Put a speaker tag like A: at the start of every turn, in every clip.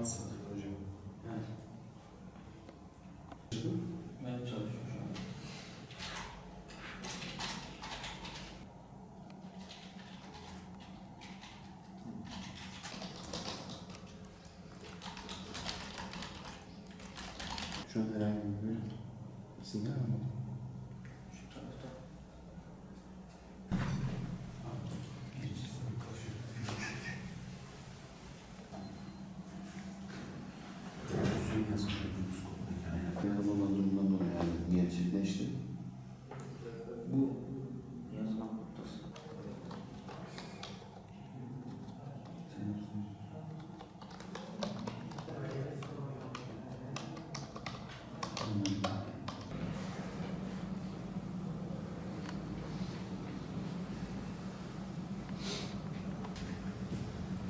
A: Az satır hocam.
B: Evet. Ben çalışıyorum şu an.
A: Şu an herhangi bir sinyal mi?
B: Şu tarafta.
A: Çözdünüz kodaki aynen. Yaralanma durumundan dolayı yani gerçekleşti.
B: Bu.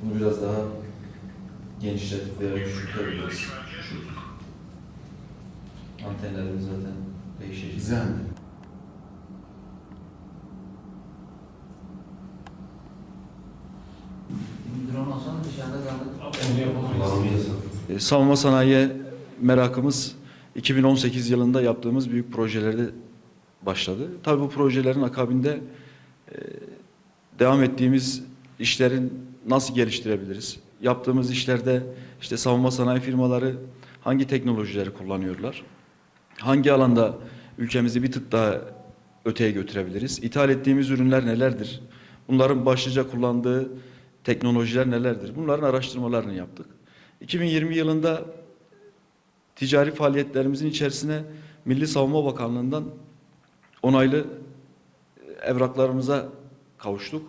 C: Bunu biraz daha genişletip veya küçültebiliriz. Antenlerimiz zaten.
A: Güzel
B: kaldık.
C: Kullanımı yasak.
D: E, Savunma sanayiye merakımız 2018 yılında yaptığımız büyük projelerde başladı. Tabii bu projelerin akabinde e, devam ettiğimiz işlerin nasıl geliştirebiliriz? Yaptığımız işlerde işte savunma sanayi firmaları hangi teknolojileri kullanıyorlar? Hangi alanda ülkemizi bir tık daha öteye götürebiliriz? İthal ettiğimiz ürünler nelerdir? Bunların başlıca kullandığı teknolojiler nelerdir? Bunların araştırmalarını yaptık. 2020 yılında ticari faaliyetlerimizin içerisine Milli Savunma Bakanlığı'ndan onaylı evraklarımıza kavuştuk.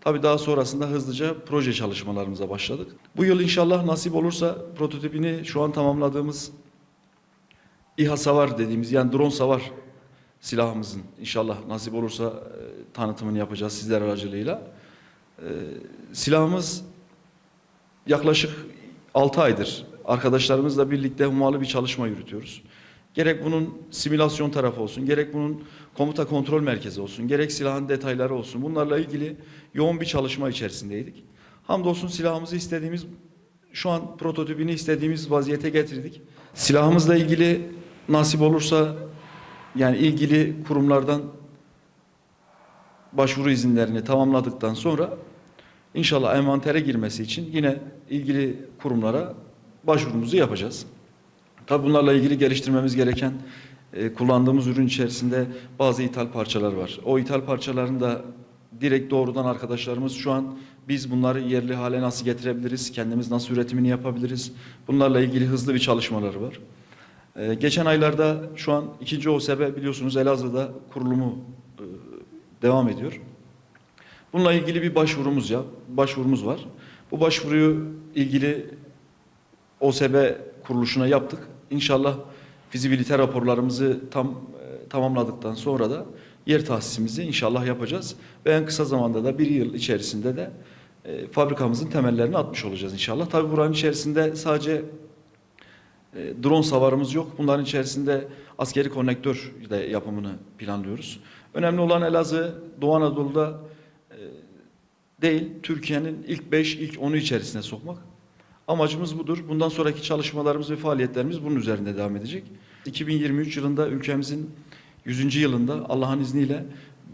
D: Tabii daha sonrasında hızlıca proje çalışmalarımıza başladık. Bu yıl inşallah nasip olursa prototipini şu an tamamladığımız İHA Savar dediğimiz yani drone savar silahımızın inşallah nasip olursa e, tanıtımını yapacağız sizler aracılığıyla. E, silahımız yaklaşık 6 aydır arkadaşlarımızla birlikte hummalı bir çalışma yürütüyoruz. Gerek bunun simülasyon tarafı olsun, gerek bunun komuta kontrol merkezi olsun, gerek silahın detayları olsun. Bunlarla ilgili yoğun bir çalışma içerisindeydik. Hamdolsun silahımızı istediğimiz, şu an prototipini istediğimiz vaziyete getirdik. Silahımızla ilgili nasip olursa yani ilgili kurumlardan başvuru izinlerini tamamladıktan sonra İnşallah envantere girmesi için yine ilgili kurumlara başvurumuzu yapacağız. Tabi bunlarla ilgili geliştirmemiz gereken e, kullandığımız ürün içerisinde bazı ithal parçalar var. O ithal parçaların da direkt doğrudan arkadaşlarımız şu an biz bunları yerli hale nasıl getirebiliriz, kendimiz nasıl üretimini yapabiliriz bunlarla ilgili hızlı bir çalışmaları var. E, geçen aylarda şu an ikinci OSB biliyorsunuz Elazığ'da kurulumu e, devam ediyor. Bununla ilgili bir başvurumuz ya, başvurumuz var. Bu başvuruyu ilgili OSB kuruluşuna yaptık. İnşallah fizibilite raporlarımızı tam e, tamamladıktan sonra da yer tahsisimizi inşallah yapacağız. Ve en kısa zamanda da bir yıl içerisinde de e, fabrikamızın temellerini atmış olacağız inşallah. Tabii buranın içerisinde sadece e, drone savarımız yok. Bunların içerisinde askeri konnektör de yapımını planlıyoruz. Önemli olan Elazığ, Doğu Anadolu'da e, değil, Türkiye'nin ilk 5, ilk 10'u içerisine sokmak. Amacımız budur. Bundan sonraki çalışmalarımız ve faaliyetlerimiz bunun üzerinde devam edecek. 2023 yılında ülkemizin 100. yılında Allah'ın izniyle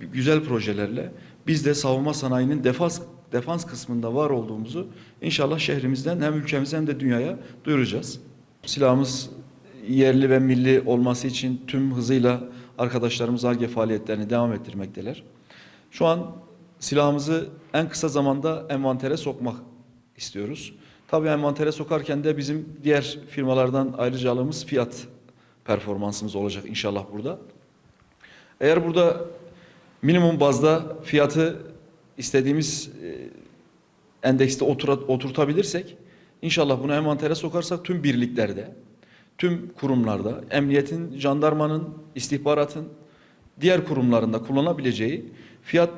D: güzel projelerle biz de savunma sanayinin defans defans kısmında var olduğumuzu inşallah şehrimizden hem ülkemize hem de dünyaya duyuracağız. Silahımız yerli ve milli olması için tüm hızıyla arkadaşlarımız ARGE faaliyetlerini devam ettirmekteler. Şu an silahımızı en kısa zamanda envantere sokmak istiyoruz. Tabii envantere sokarken de bizim diğer firmalardan ayrıca alımız fiyat performansımız olacak inşallah burada. Eğer burada minimum bazda fiyatı istediğimiz e, endekste otura, oturtabilirsek inşallah bunu envantere sokarsak tüm birliklerde, tüm kurumlarda, emniyetin, jandarmanın, istihbaratın diğer kurumlarında kullanabileceği fiyat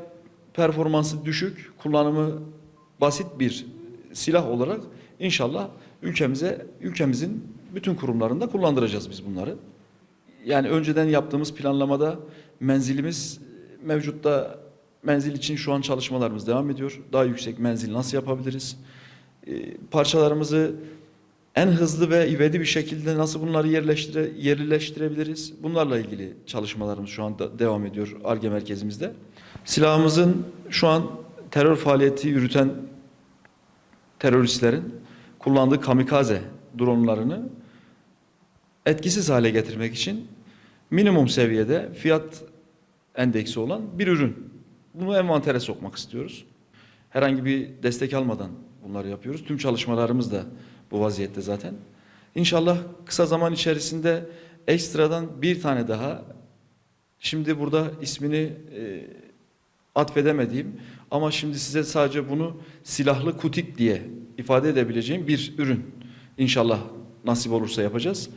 D: performansı düşük, kullanımı basit bir silah olarak inşallah ülkemize, ülkemizin bütün kurumlarında kullandıracağız biz bunları. Yani önceden yaptığımız planlamada menzilimiz mevcutta menzil için şu an çalışmalarımız devam ediyor. Daha yüksek menzil nasıl yapabiliriz? Ee, parçalarımızı en hızlı ve ivedi bir şekilde nasıl bunları yerleştire, yerleştirebiliriz? Bunlarla ilgili çalışmalarımız şu anda devam ediyor ARGE merkezimizde. Silahımızın şu an terör faaliyeti yürüten teröristlerin kullandığı kamikaze dronlarını etkisiz hale getirmek için minimum seviyede fiyat endeksi olan bir ürün. Bunu envantere sokmak istiyoruz. Herhangi bir destek almadan bunları yapıyoruz. Tüm çalışmalarımız da bu vaziyette zaten. İnşallah kısa zaman içerisinde ekstradan bir tane daha şimdi burada ismini e, atfedemediğim ama şimdi size sadece bunu silahlı kutik diye ifade edebileceğim bir ürün. İnşallah nasip olursa yapacağız.